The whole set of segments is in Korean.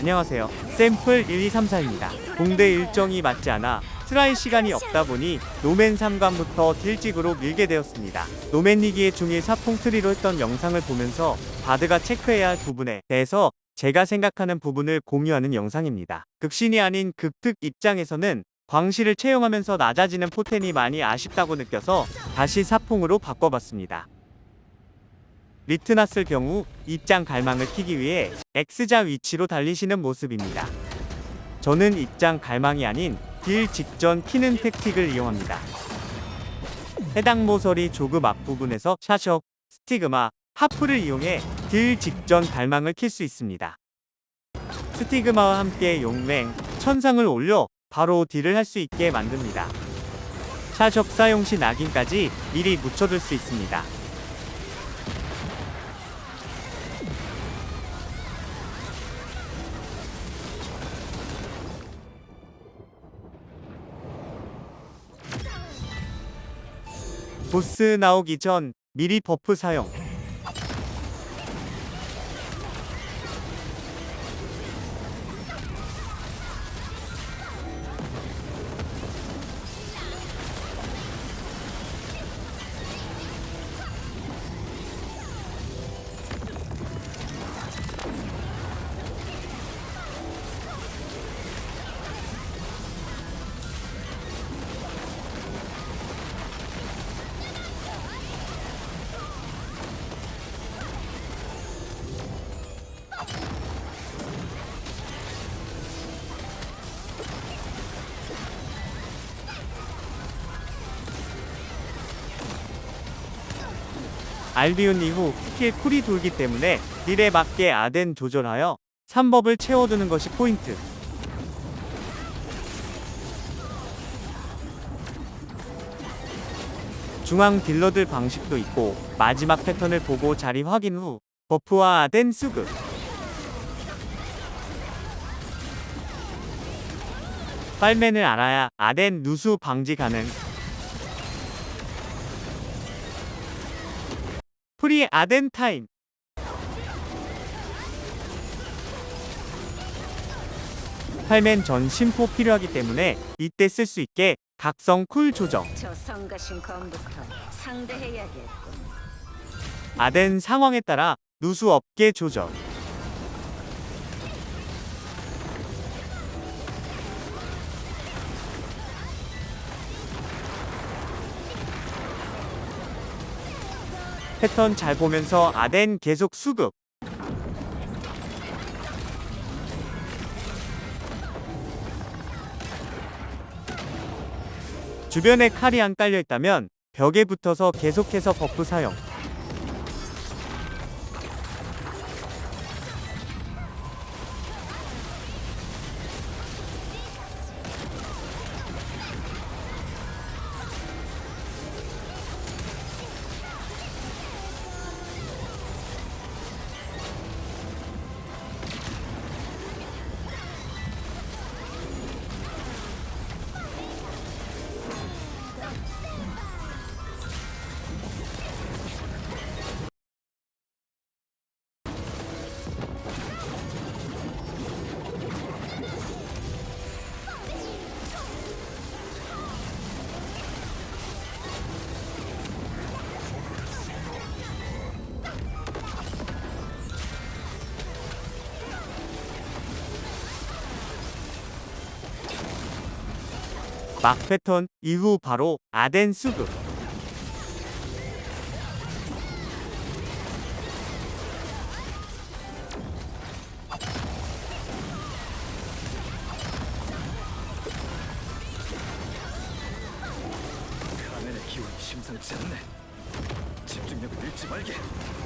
안녕하세요. 샘플 1234입니다. 공대 일정이 맞지 않아 트라이 시간이 없다 보니 노맨 3관부터 딜직으로 밀게 되었습니다. 노맨 리기의 중일 사풍 트리로 했던 영상을 보면서 바드가 체크해야 할 부분에 대해서 제가 생각하는 부분을 공유하는 영상입니다. 극신이 아닌 극특 입장에서는 광시를 채용하면서 낮아지는 포텐이 많이 아쉽다고 느껴서 다시 사풍으로 바꿔봤습니다. 리트 났을 경우 입장 갈망을 키기 위해 X자 위치로 달리시는 모습입니다. 저는 입장 갈망이 아닌 딜 직전 키는 택틱을 이용합니다. 해당 모서리 조급 앞부분에서 샤적, 스티그마, 하프를 이용해 딜 직전 갈망을 킬 수 있습니다. 스티그마와 함께 용맹, 천상을 올려 바로 딜을 할 수 있게 만듭니다. 샤적 사용 시 낙인까지 미리 묻혀둘 수 있습니다. 보스 나오기 전 미리 버프 사용. 알비온 이후 스킬 쿨이 돌기 때문에 딜에 맞게 아덴 조절하여 3법을 채워두는 것이 포인트. 중앙 딜러들 방식도 있고 마지막 패턴을 보고 자리 확인 후 버프와 아덴 수급. 빨맨을 알아야 아덴 누수 방지 가능. 프리 아덴 타임. 팔맨 전 심포 필요하기 때문에 이때 쓸 수 있게 각성 쿨 조정. 저 성가신 검부터 상대해야겠군. 아덴 상황에 따라 누수 업계 조절. 패턴 잘 보면서 아덴 계속 수급. 주변에 칼이 안 깔려 있다면 벽에 붙어서 계속해서 버프 사용. 막 패턴 이후 바로 아덴 수급.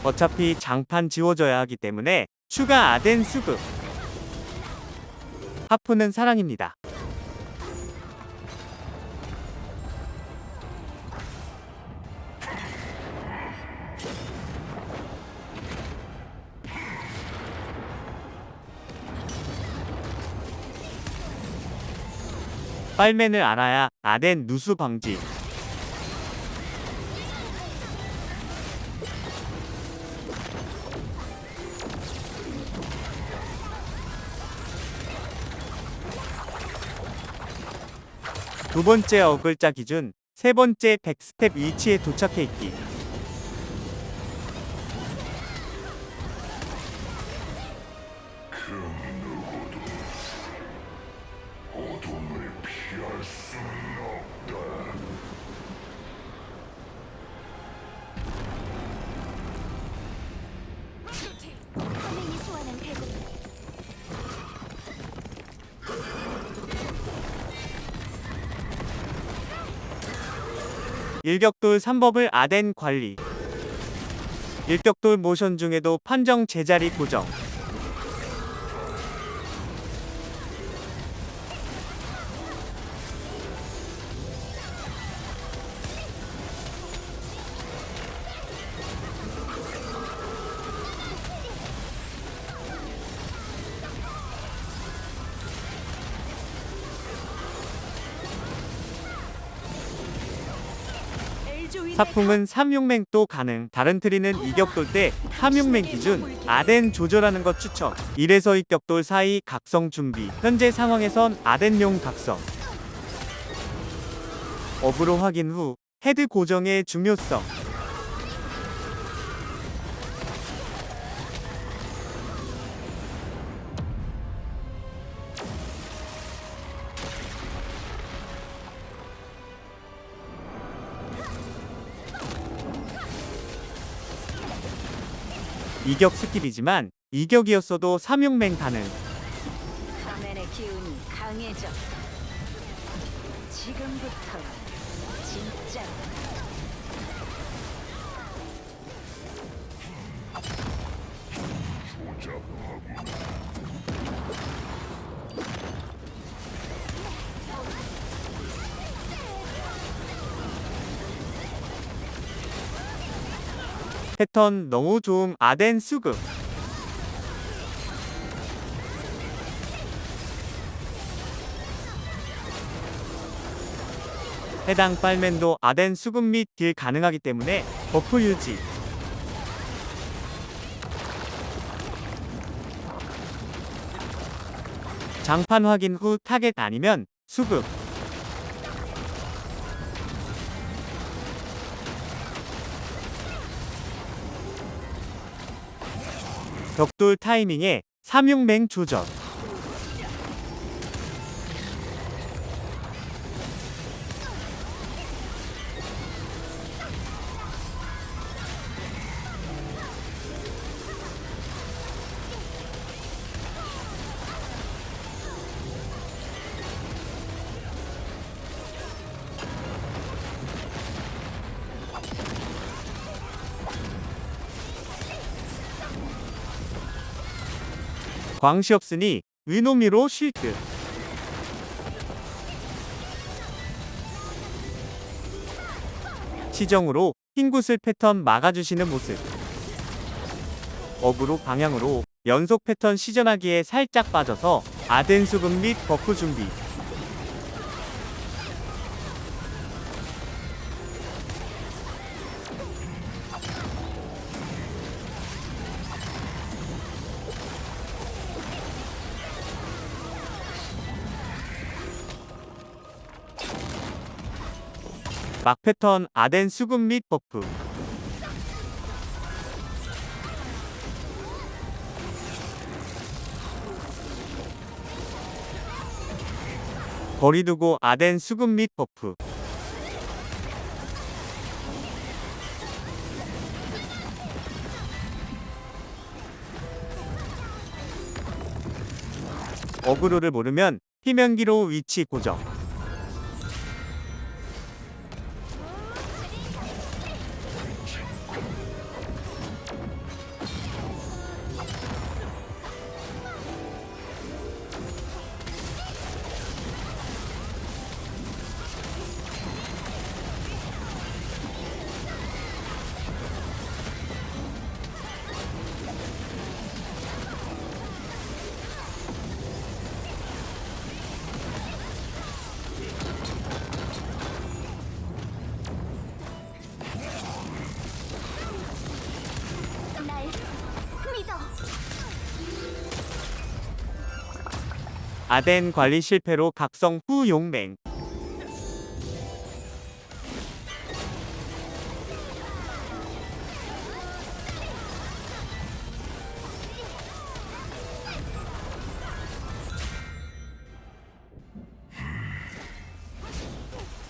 어차피 장판 지워져야 하기 때문에 추가 아덴 수급. 하프는 사랑입니다. 빨맨을 알아야 아덴 누수 방지. 두 번째 어글자 기준, 세 번째 100스텝 위치에 도착해 있기. 일격돌 3법을 아덴 관리. 일격돌 모션 중에도 판정 제자리 고정. 사풍은 3용맹도 가능. 다른 트리는 이격돌 때 3용맹 기준 아덴 조절하는 것 추천. 1에서 이격돌 사이 각성 준비. 현재 상황에선 아덴용 각성. 업으로 확인 후 헤드 고정의 중요성. 이격 스킬이지만 이격이었어도 3용맹 가능. 카멘의 기운이 강해져. 지금부터 진짜 패턴 너무 좋음 아덴 수급. 해당 빨맨도 아덴 수급 및 딜 가능하기 때문에 버프 유지. 장판 확인 후 타겟 아니면 수급. 벽돌 타이밍에 삼용맹 조절. 광시 없으니 위노미로 쉴 듯. 시정으로 흰 구슬 패턴 막아주시는 모습. 업으로 방향으로 연속 패턴 시전하기에 살짝 빠져서 아덴 수급 및 버프 준비. 막 패턴 아덴 수급 및 버프. 거리 두고 아덴 수급 및 버프. 어그로를 모르면 피면기로 위치 고정. 아덴 관리 실패로 각성 후 용맹.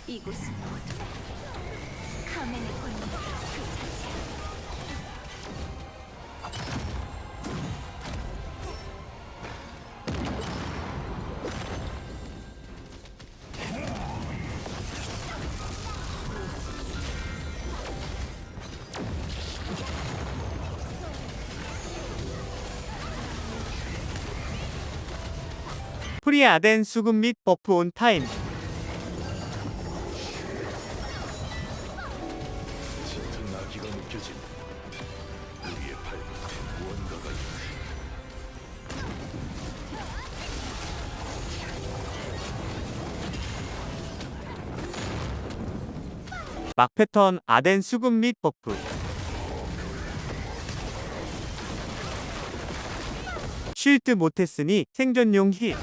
이곳은 모두 가면의 권그 자체 프리 아덴 수급 및 버프 온 타임. 짙은 나기가 느껴진다. 우리의 발밑에 무언가가 있네. 막 패턴 아덴 수급 및 버프. 쉴드 못했으니 생존용 힐.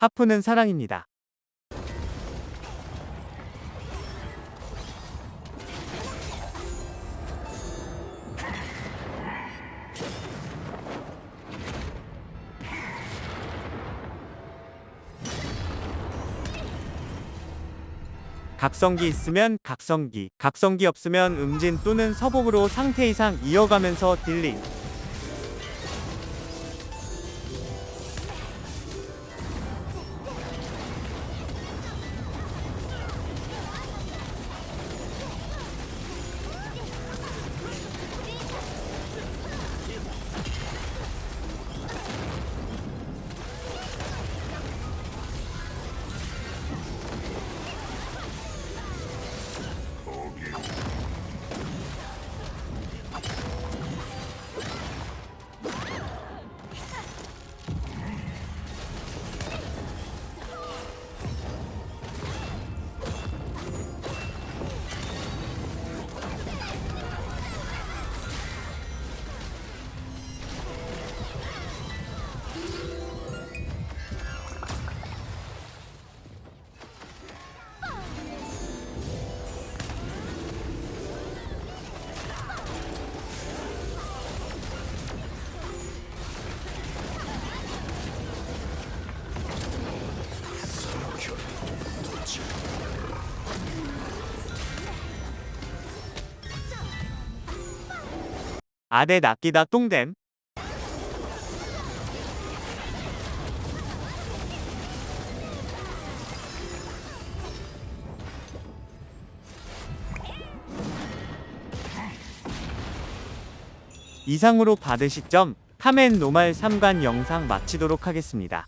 하프는 사랑입니다. 각성기 있으면 각성기, 각성기 없으면 음진 또는 서복으로 상태 이상 이어가면서 딜링. 아대 낚이다 똥댐. 이상으로 받으시점 카멘 노말 3관 영상 마치도록 하겠습니다.